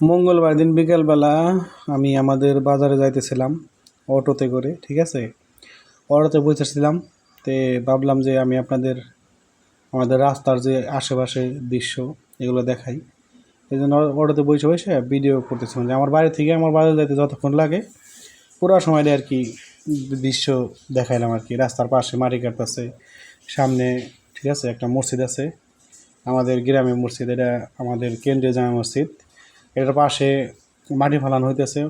মঙ্গলবার দিন বিকেলবেলা আমি আমাদের বাজারে যাইতেছিলাম অটোতে করে, ঠিক আছে? অটোতে বসেছিলাম, তে ভাবলাম যে আমি আপনাদের, আমাদের রাস্তার যে আশেপাশে দৃশ্য এগুলো দেখাই। এই জন্য অটোতে বসে বসে ভিডিও করতেছিলাম যে আমার বাড়ি থেকে আমার বাজারে যাইতে যতক্ষণ লাগে, পুরো সময়টা আর কি দৃশ্য দেখাইলাম আর কি। রাস্তার পাশে মাটি কাটতেছে, সামনে, ঠিক আছে, একটা মসজিদ আছে। আমাদের গ্রামের মসজিদ, এটা আমাদের কেন্দ্রীয় জামা মসজিদ। এটার পাশে মাটি ফালানো হইতেছে,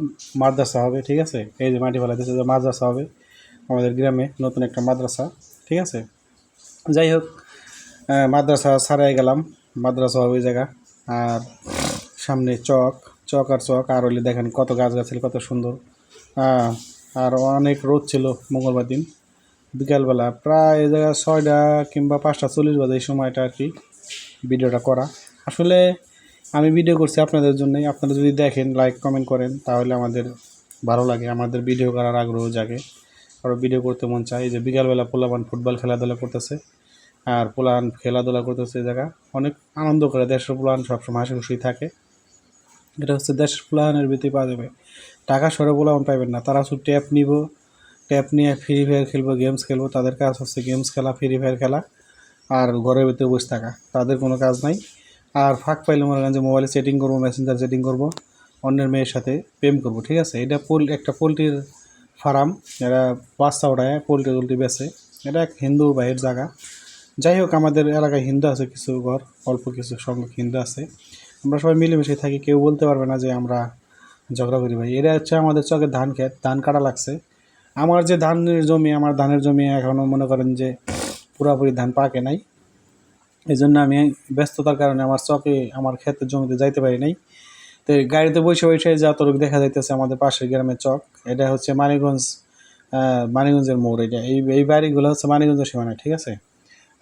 মাদ্রাসা হবে, ঠিক আছে? এই যে মাটি ফালাইতেছে, যে মাদ্রাসা হবে আমাদের গ্রামে, নতুন একটা মাদ্রাসা, ঠিক আছে? যাই হোক মাদ্রাসা ছাড়াই গেলাম, মাদ্রাসা হবে ওই জায়গা, আর সামনে চক চক আর চক, আর হলে দেখেন কত গাছ গাছালি কত সুন্দর। আর অনেক রোদ ছিল মঙ্গলবার দিন। বিকালবেলা প্রায় এই জায়গায় ছয়টা কিংবা পাঁচটা চল্লিশ বাজে এই সময়টা আর কি ভিডিওটা করা। আসলে আমি ভিডিও করছি আপনাদের জন্যই। আপনারা যদি দেখেন লাইক কমেন্ট করেন, তাহলে আমাদের ভালো লাগে, আমাদের ভিডিও করার আগ্রহ জাগে। আরও ভিডিও করতে মন চায়। এই যে বিকালবেলা পোলাপান ফুটবল খেলাধুলা করতেছে, আর পোলান খেলাধুলা করতেছে জায়গা। অনেক আনন্দ করে, দেশের পোলান সবসময় হাসি খুশি থাকে। এটা হচ্ছে দেশের পোলাহানের ভিতরে পাওয়া যাবে। টাকা সরে পোলাহান পাইবেন না। তারা শুধু ট্যাপ নিব ট্যাপ নিয়ে ফ্রি ফায়ার খেলব গেমস খেলব। তাদের কাজ হচ্ছে গেমস খেলা ফ্রি ফায়ার খেলা, আর ঘরের ভিতরে বসে থাকা। তাদের কোনো কাজ নাই। আর ফাঁক পাইলে মনে করেন যে মোবাইলে সেটিং করব মেসেঞ্জার সেটিং করব, অন্যের মেয়ের সাথে প্রেম করব, ঠিক আছে? এটা পোল, একটা পোলট্রির ফার্ম এরা বাচ্চা ওঠায়, পোলট্রি টোলট্রি বেছে এটা এক হিন্দু বাইরের জায়গা। যাই হোক, আমাদের এলাকায় হিন্দু আছে কিছু ঘর, অল্প কিছু সংখ্যক হিন্দু আছে। আমরা সবাই মিলেমিশে থাকি, কেউ বলতে পারবে না যে আমরা ঝগড়া করি ভাই। এটা হচ্ছে আমাদের চকের ধান খেত ধান কাটা লাগছে। আমার যে ধানের জমি, আমার ধানের জমি এখনও মনে করেন যে পুরাপুরি ধান পাকে নাই। এই জন্য আমি ব্যস্ততার কারণে আমার চকে আমার ক্ষেতের জমিতে যাইতে পারি নাই। তো গাড়িতে বসে বসে যতটুকু দেখা যাইতেছে আমাদের পাশের গ্রামের চক, এটা হচ্ছে মানিগঞ্জ মানিগঞ্জের মোড় এটা। এই এই বাড়িগুলো হচ্ছে মানিগঞ্জের সীমানায় ঠিক আছে?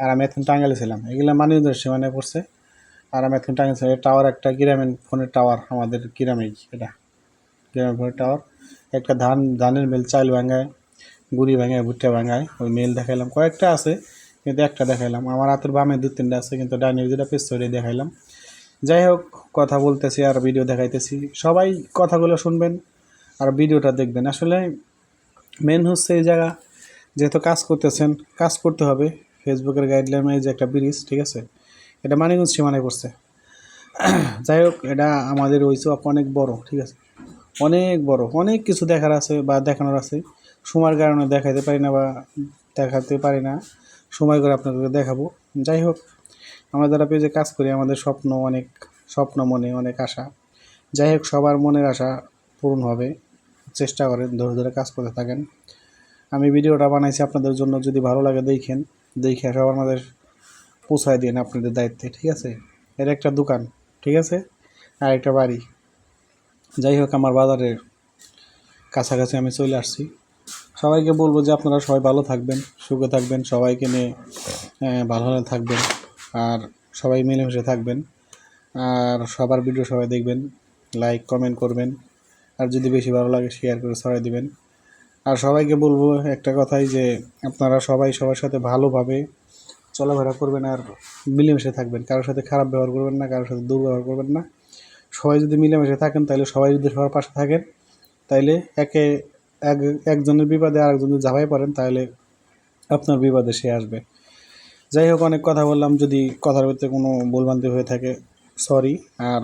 আর আমি এখন টাঙ্গাইলে ছিলাম। এগুলো মানিগঞ্জের সীমানায় পড়ছে। আর আমি এখন টাঙ্গাইল ছিলাম। টাওয়ার একটা গ্রামীণ ফোনের টাওয়ার আমাদের গ্রামেই এটা। গ্রামের ফোনের টাওয়ার একটা ধান, ধানের মিল চাল ভাঙায়, গুড়ি ভাঙায়, ভুট্টা ভাঙায়, ওই মিল দেখাইলাম। কয়েকটা আছে। কিন্তু একটা দেখাইলাম। আমার হাতের বামে দু তিনটা আছে, কিন্তু ডাইনের পেছ ওইটাই দেখাইলাম। যাই হোক, কথা বলতেছি আর ভিডিও দেখাইতেছি। সবাই কথাগুলো শুনবেন আর ভিডিওটা দেখবেন। আসলে মেন হচ্ছে এই জায়গা, যেহেতু কাজ করতেছেন, কাজ করতে হবে। ফেসবুকের গাইডলাইনে যে একটা ব্রিজ ঠিক আছে? এটা মানিগঞ্জ সীমানায় পড়ছে। যাই হোক, এটা আমাদের ওই চক অনেক বড়, ঠিক আছে? অনেক বড়, অনেক কিছু দেখার আছে বা দেখানোর আছে। সময়ের কারণে দেখাইতে পারি না বা দেখাতে পারি না। সময় করে আপনাদেরকে দেখাবো। যাই হোক, আমরা যারা পেজে কাজ করি, আমাদের স্বপ্ন অনেক, স্বপ্ন মনে অনেক আশা। যাই হোক, সবার মনের আশা পূরণ হবে। চেষ্টা করেন ধরে ধরে কাজ করতে থাকেন। আমি ভিডিওটা বানাইছি আপনাদের জন্য, যদি ভালো লাগে দেখেন, দেখে সবার আমাদের পৌঁছায় দিন আপনাদের দায়িত্বে, ঠিক আছে? এর একটা দোকান, ঠিক আছে? আর একটা বাড়ি। যাই হোক, আমার বাজারের কাছাকাছি আমি চলে আসছি। সবাইকে বলব যে আপনারা সবাই ভালো থাকবেন, সুখে থাকবেন, সবাইকে নিয়ে ভালো থাকবেন, আর সবাই মিলেমিশে থাকবেন, আর সবার ভিডিও সবাই দেখবেন লাইক কমেন্ট করবেন, আর যদি বেশি ভালো লাগে শেয়ার করে ছড়াই দিবেন। আর সবাইকে বলব একটা কথাই যে আপনারা সবাই সবার সাথে ভালোভাবে চলাফেরা করবেন আর মিলেমিশে থাকবেন, কারোর সাথে খারাপ ব্যবহার করবেন না, কারোর সাথে দুর্ব্যবহার করবেন না। সবাই যদি মিলেমিশে থাকেন, তাহলে সবাই যদি সবার পাশে থাকেন তাইলে একে এক, একজনের বিপদে আরেকজন যদি ঝাঁপাই পড়েন তাহলে আপনার বিপদে সে আসবে। যাই হোক, অনেক কথা বললাম, যদি কথার ভিতরে কোনো ভুলভ্রান্তি হয়ে থাকে সরি আর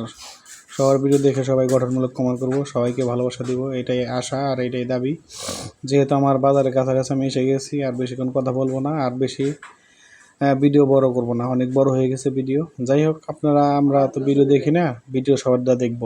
সবার ভিডিও দেখে সবাই গঠনমূলক কমেন্ট করব, সবাইকে ভালোবাসা দিব, এটাই আশা আর এটাই দাবি। যেহেতু আমার বাজারের কাছাকাছি আমি এসে গেছি, আর বেশিক্ষণ কথা বলব না, আর বেশি ভিডিও বড় করব না, অনেক বড় হয়ে গেছে ভিডিও যাই হোক, আপনারা, আমরা তো ভিডিও দেখি না ভিডিও সবার দেখব।